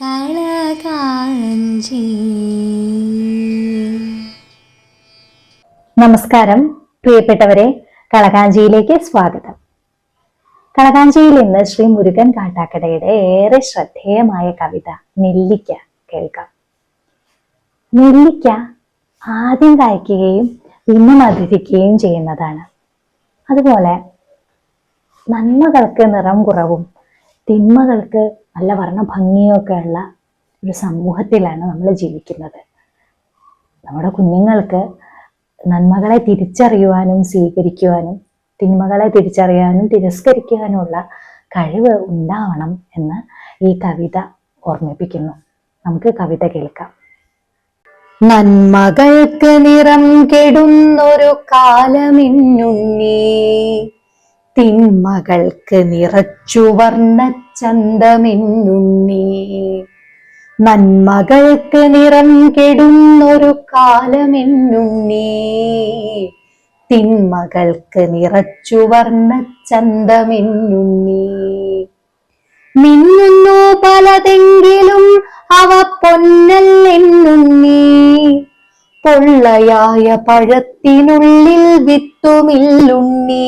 കളകാഞ്ചി. നമസ്കാരം. പ്രിയപ്പെട്ടവരെ കളകാഞ്ചിയിലേക്ക് സ്വാഗതം. കളകാഞ്ചിയിൽ ഇന്ന് ശ്രീ മുരുകൻ കാട്ടാക്കടയുടെ ഏറെ ശ്രദ്ധേയമായ കവിത നെല്ലിക്ക കേൾക്കാം. നെല്ലിക്ക ആദ്യം കായ്ക്കുകയും പിന്നെ മധുരിക്കുകയും ചെയ്യുന്നതാണ്. അതുപോലെ നന്മകൾക്ക് നിറം കുറവും തിന്മകൾക്ക് നല്ല വർണ ഭംഗിയൊക്കെ ഉള്ള ഒരു സമൂഹത്തിലാണ് നമ്മൾ ജീവിക്കുന്നത്. നമ്മുടെ കുഞ്ഞുങ്ങൾക്ക് നന്മകളെ തിരിച്ചറിയുവാനും സ്വീകരിക്കുവാനും തിന്മകളെ തിരിച്ചറിയാനും തിരസ്കരിക്കുവാനുമുള്ള കഴിവ് ഉണ്ടാവണം എന്ന് ഈ കവിത ഓർമ്മിപ്പിക്കുന്നു. നമുക്ക് കവിത കേൾക്കാം. നന്മകൾക്ക് നിറം കെടുന്നൊരു കാലമിന്നുണ്ണി. തിന്മകൾക്ക് നിറച്ചു വർണ ചന്തമെന്നുണ്ണി നന്മകൾക്ക് നിറം കെടുന്നൊരു കാലമെന്നുണ്ണി. തിന്മകൾക്ക് നിറച്ചു വർണ ചന്തമെന്നുണ്ണി മിന്നുന്നു പലതെങ്കിലും അവ പൊന്നല്ലെന്നുണ്ണി. പൊള്ളയായ പഴത്തിനുള്ളിൽ വിത്തുമില്ലുണ്ണി.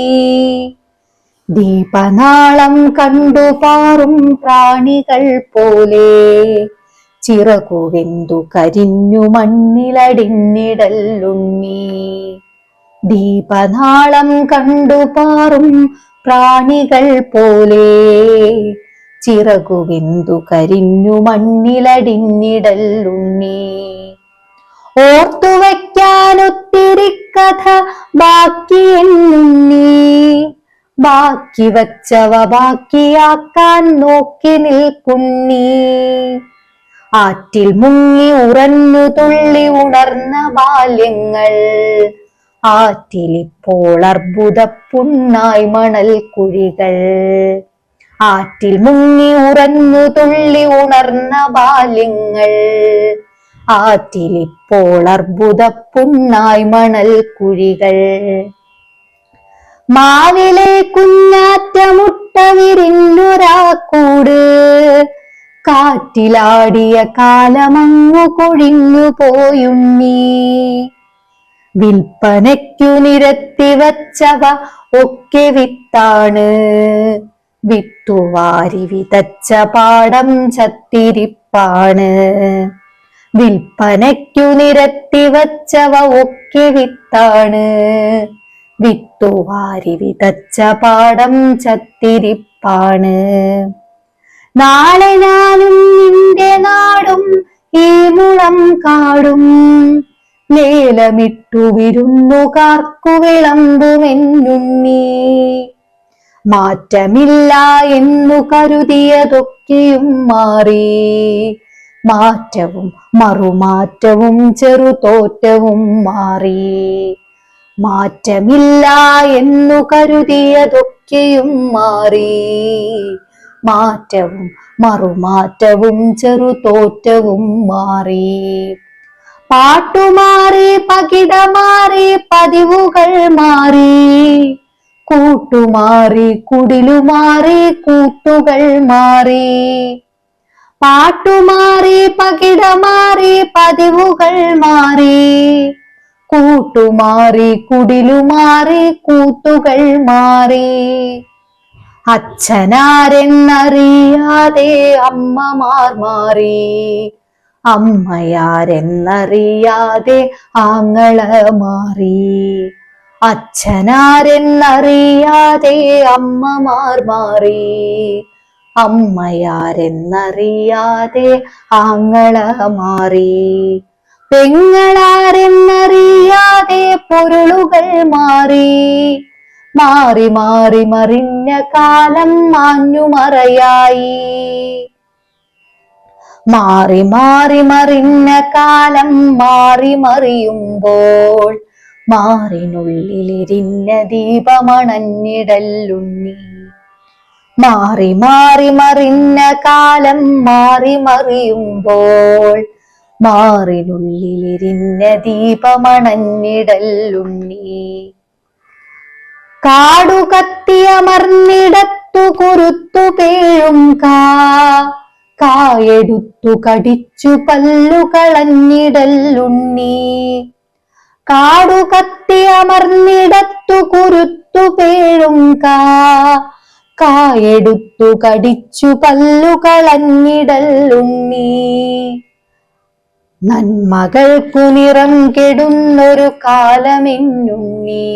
ദീപനാളം കണ്ടു പാറും പ്രാണികൾ പോലെ. ചിറകുവെന്തു കരിഞ്ഞു മണ്ണിലടിഞ്ഞിടല്ലുണ്ണി ദീപനാളം കണ്ടു പാറും പ്രാണികൾ പോലെ. ചിറകുവെന്തു കരിഞ്ഞു മണ്ണിലടിഞ്ഞിടല്ലുണ്ണി ഓർത്തുവയ്ക്കാനൊത്തിരി കഥ ബാക്കി എന്നുണ്ണി ബാക്കി വച്ചവ ബാക്കിയാക്കാൻ നോക്കി നിൽക്കുന്നി ആറ്റിൽ മുങ്ങി ഉറന്നു തുള്ളി ഉണർന്ന ബാല്യങ്ങൾ. ആറ്റിലിപ്പോൾ അർബുദ പുണ്ണായി മണൽ കുഴികൾ. ആറ്റിൽ മുങ്ങി ഉറന്നു തുള്ളി ഉണർന്ന ബാല്യങ്ങൾ. ആറ്റിലിപ്പോൾ അർബുദ പുണ്ണായി മണൽ കുഴികൾ. മാവിലെ കുഞ്ഞാറ്റ മുട്ട വിരിഞ്ഞൊരാക്കൂട് കാറ്റിലാടിയ കാലമങ്ങു കൊഴിഞ്ഞു പോയുണ്ണി വിൽപ്പനയ്ക്കു നിരത്തി വച്ചവ ഒക്കെ വിത്താണ്. വിത്തുവാരി വിതച്ച പാടം ചത്തിരിപ്പാണ്. വിൽപ്പനയ്ക്കു നിരത്തി വച്ചവ ഒക്കെ വിത്താണ്. വിത്തുവാരി വിതച്ച പാടം ചത്തിരിപ്പാണ്. നാളെ ഞാനും നിന്റെ നാടും ഈ മുളം കാടും. ലേലമിട്ടു വിരുന്നു കാർക്കു വിളമ്പുമെന്നുണ്ണി. മാറ്റമില്ല എന്നു കരുതിയതൊക്കെയും മാറി. മാറ്റവും മറുമാറ്റവും ചെറുതോറ്റവും മാറി. മാറ്റമില്ല എന്നു കരുതിയതൊക്കെയും മാറി. മാറ്റവും മറുമാറ്റവും ചെറുതോറ്റവും മാറി. പാട്ടുമാറി പകിട മാറി പതിവുകൾ മാറി. കൂട്ടുമാറി കുടിലുമാറി കൂട്ടുകൾ മാറി. പാട്ടുമാറി പകിട മാറി പതിവുകൾ മാറി. കൂട്ടുമാറി കുടിലുമാറി കൂത്തുകൾ മാറി. അച്ഛനാരെന്നറിയാതെ അമ്മമാർ മാറി. അമ്മയാരെന്നറിയാതെ ആങ്ങള മാറി. അച്ഛനാരെന്നറിയാതെ അമ്മമാർ മാറി. അമ്മയാരെന്നറിയാതെ ആങ്ങള മാറി. പെങ്ങളാരെന്നറിയാതെ പൊരുളുകൾ മാറി മാറി മാറി മറിഞ്ഞ കാലം മാഞ്ഞു മറയായി മാറി മാറി മറിഞ്ഞ കാലം മാറി മറിയുമ്പോൾ മാറിനുള്ളിലിരിഞ്ഞ ദീപമണഞ്ഞിടല്ലുണ്ണി മാറി മാറി മറിഞ്ഞ കാലം മാറി മറിയുമ്പോൾ മാറിനുള്ളിലിരിഞ്ഞ ദീപമണഞ്ഞിടല്ലുണ്ണി കാടുകത്തിയമർന്നിടത്തു കുരുത്തു പേഴും കാ. കായെടുത്തു കടിച്ചു പല്ലു കളഞ്ഞിടല്ലുണ്ണി കുരുത്തു പേഴും കാ. കായെടുത്തു കടിച്ചു പല്ലു കളഞ്ഞിടല്ലുണ്ണി നന്മകൾക്കു നിറം കെടുന്നൊരു കാലമിന്നുണ്ണി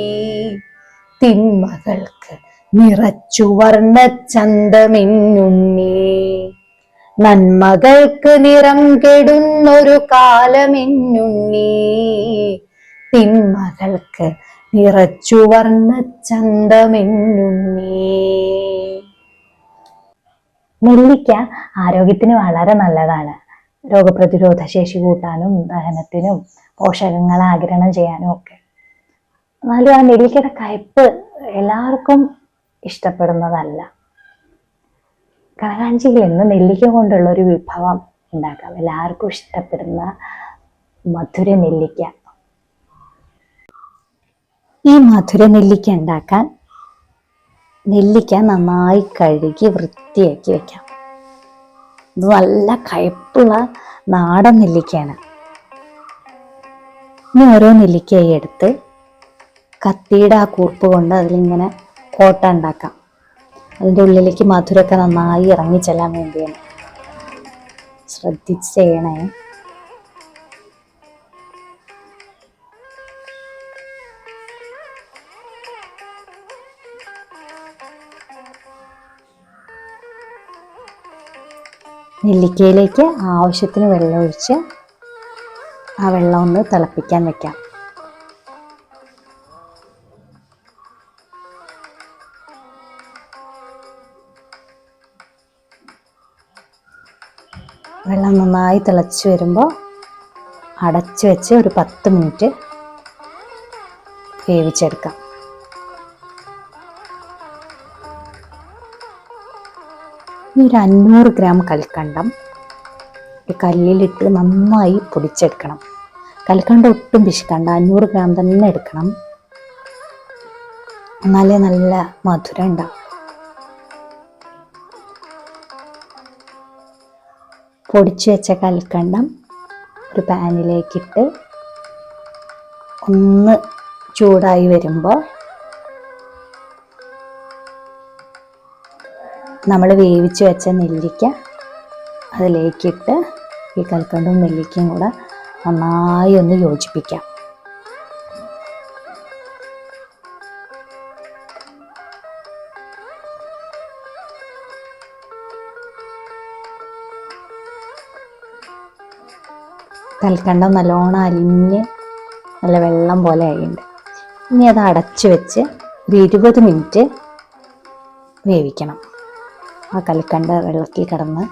തിന്മകൾക്ക് നിറച്ചു വർണച്ചന്തമെന്നുണ്ണി നന്മകൾക്ക് നിറം കെടുന്നൊരു കാലമിന്നുണ്ണി തിന്മകൾക്ക് നിറച്ചു വർണച്ചന്തമെന്നുണ്ണി നെല്ലിക്ക ആരോഗ്യത്തിന് വളരെ നല്ലതാണ്. രോഗപ്രതിരോധ ശേഷി കൂട്ടാനും ദഹനത്തിനും പോഷകങ്ങൾ ആഗിരണം ചെയ്യാനും ഒക്കെ. എന്നാലും ആ നെല്ലിക്കയുടെ കയ്പ്പ് എല്ലാവർക്കും ഇഷ്ടപ്പെടുന്നതല്ല. കണകാഞ്ചിയിൽ നിന്ന് നെല്ലിക്ക കൊണ്ടുള്ള ഒരു വിഭവം ഉണ്ടാക്കാം. എല്ലാവർക്കും ഇഷ്ടപ്പെടുന്ന മധുര നെല്ലിക്ക. ഈ മധുര നെല്ലിക്ക ഉണ്ടാക്കാൻ നെല്ലിക്ക നന്നായി കഴുകി വൃത്തിയാക്കി വെക്കാം. ഇത് നല്ല കയ്പുള്ള നാടൻ നെല്ലിക്കയാണ്. ഇനി ഓരോ നെല്ലിക്കയായി എടുത്ത് കത്തിയുടെ ആ കൂർപ്പ് കൊണ്ട് അതിലിങ്ങനെ കോട്ട ഉണ്ടാക്കാം. അതിന്റെ ഉള്ളിലേക്ക് മധുരമൊക്കെ നന്നായി ഇറങ്ങി ചെല്ലാൻ വേണ്ടിയാണ്. ശ്രദ്ധിച്ച് ചെയ്യണേ നെല്ലിക്കയിലേക്ക് ആവശ്യത്തിന് വെള്ളം ഒഴിച്ച് ആ വെള്ളം ഒന്ന് തിളപ്പിക്കാൻ വെക്കാം. വെള്ളം നന്നായി തിളച്ച് വരുമ്പോൾ അടച്ച് വെച്ച് ഒരു പത്ത് മിനിറ്റ് വേവിച്ചെടുക്കാം. ഇനി ഒരു അഞ്ഞൂറ് ഗ്രാം കൽക്കണ്ടം ഒരു കല്ലിലിട്ട് നന്നായി പൊടിച്ചെടുക്കണം. കൽക്കണ്ടം ഒട്ടും പിശുക്കണ്ട. അഞ്ഞൂറ് ഗ്രാം തന്നെ എടുക്കണം. എന്നാലേ നല്ല മധുരം ഉണ്ടാവും. പൊടിച്ചു വെച്ച കൽക്കണ്ടം ഒരു പാനിലേക്കിട്ട് ഒന്ന് ചൂടായി വരുമ്പോൾ നമ്മൾ വേവിച്ച് വെച്ച നെല്ലിക്ക അതിലേക്കിട്ട് ഈ കൽക്കണ്ടും നെല്ലിക്കയും കൂടെ നന്നായി ഒന്ന് യോജിപ്പിക്കാം. കൽക്കണ്ടം നല്ലോണം അലിഞ്ഞ് നല്ല വെള്ളം പോലെ ആയിട്ടുണ്ട്. ഇനി അത് അടച്ച് വെച്ച് ഒരു ഇരുപത് മിനിറ്റ് വേവിക്കണം. ആ കൽക്കണ്ട വെള്ളത്തിൽ കിടന്ന്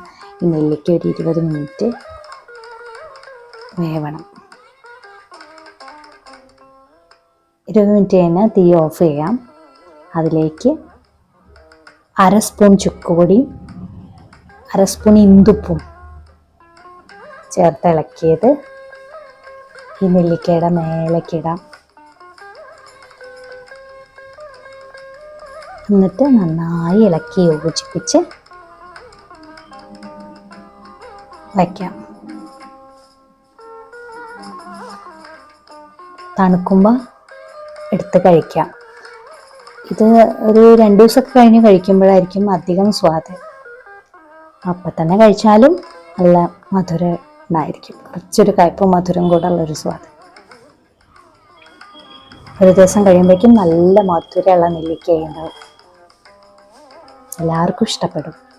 ഈ നെല്ലിക്ക ഒരു ഇരുപത് മിനിറ്റ് വേവണം. ഇരുപത് മിനിറ്റ് കഴിഞ്ഞാൽ തീ ഓഫ് ചെയ്യാം. അതിലേക്ക് അര സ്പൂൺ ചുക്കുപൊടിയും അര സ്പൂൺ ഇന്ദുപ്പും ചേർത്ത് ഇളക്കിയത് ഈ നെല്ലിക്കയുടെ മേലേക്കിടാം എന്നിട്ട് നന്നായി ഇളക്കി യോജിപ്പിച്ച് വയ്ക്കാം. തണുക്കുമ്പോൾ എടുത്ത് കഴിക്കാം. ഇത് ഒരു രണ്ട് ദിവസമൊക്കെ കഴിഞ്ഞ് കഴിക്കുമ്പോഴായിരിക്കും അധികം സ്വാദ്. അപ്പം തന്നെ കഴിച്ചാലും നല്ല മധുരം കുറച്ചൊരു കയ്പും മധുരം കൂടെ ഉള്ളൊരു സ്വാദ്. ഒരു ദിവസം കഴിയുമ്പോഴേക്കും നല്ല മധുരമുള്ള നെല്ലിക്കുണ്ടാവും എല്ലാവർക്കും ഇഷ്ടപ്പെടും.